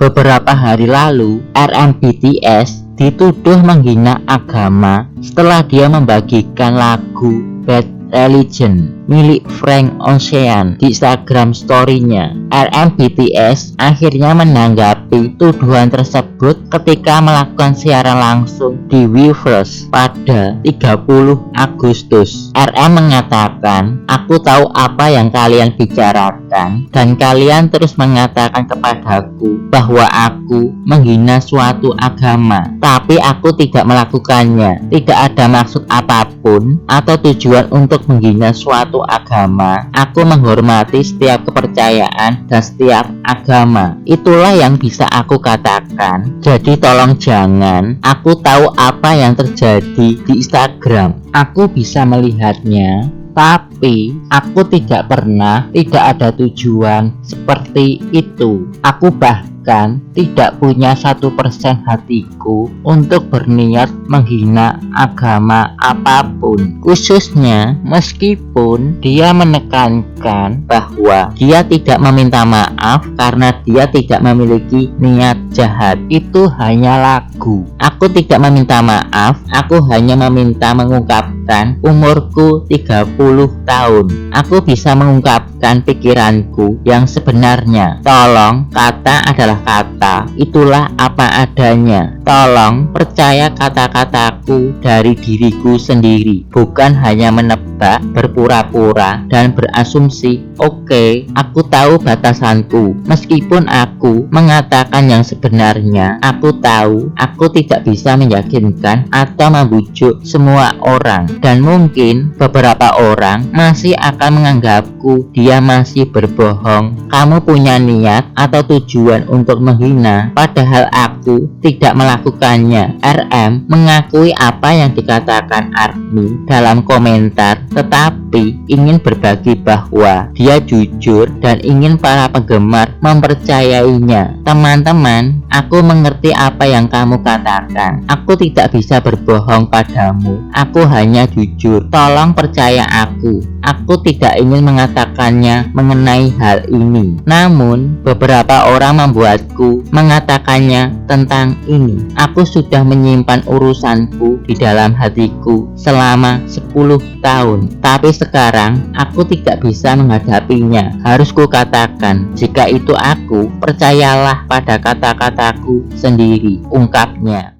Beberapa hari lalu, RMBTS dituduh menghina agama setelah dia membagikan lagu Bad Religion milik Frank Ocean di Instagram story-nya. RMBTS akhirnya menanggapi tuduhan tersebut ketika melakukan siaran langsung di Weverse pada 30 Agustus. RM mengatakan, aku tahu apa yang kalian bicarakan dan kalian terus mengatakan kepadaku bahwa aku menghina suatu agama, tapi aku tidak melakukannya. Tidak ada maksud apa pun atau tujuan untuk menghina suatu agama, aku menghormati setiap kepercayaan dan setiap agama. Itulah yang bisa aku katakan. Jadi tolong jangan, aku tahu apa yang terjadi di Instagram. Aku bisa melihatnya, tapi aku tidak pernah tidak ada tujuan seperti itu. Aku bah bahkan tidak punya satu persen hatiku untuk berniat menghina agama apa pun. Khususnya meskipun dia menekankan bahwa dia tidak meminta maaf karena dia tidak memiliki niat jahat. Itu hanya lagu. Aku tidak meminta maaf aku hanya meminta mengungkapkan umurku 30 tahun. Aku bisa mengungkapkan pikiranku yang sebenarnya. Tolong kata adalah kata, itulah apa adanya. Tolong percaya kata-kataku dari diriku sendiri, bukan hanya menebak, berpura-pura, dan berasumsi. Oke, okay, aku tahu batasanku. Meskipun aku mengatakan yang sebenarnya, aku tahu aku tidak bisa meyakinkan atau membujuk semua orang, dan mungkin beberapa orang masih akan menganggapku dia masih berbohong. Kamu punya niat atau tujuan untuk menghina, padahal aku tidak melakukannya. RM mengakui apa yang dikatakan Armi dalam komentar, tetapi ingin berbagi bahwa dia jujur dan ingin para penggemar mempercayainya. Teman-teman, aku mengerti apa yang kamu katakan. Aku tidak bisa berbohong padamu. Aku hanya jujur. Tolong percaya aku. Aku tidak ingin mengatakannya mengenai hal ini. Namun, beberapa orang membuatku mengatakannya tentang ini. Aku sudah menyimpan urusanku di dalam hatiku selama 10 tahun. Tapi sekarang aku tidak bisa menghadapinya. Harus kukatakan, jika itu aku, percayalah pada kata-kataku sendiri. Ungkapnya.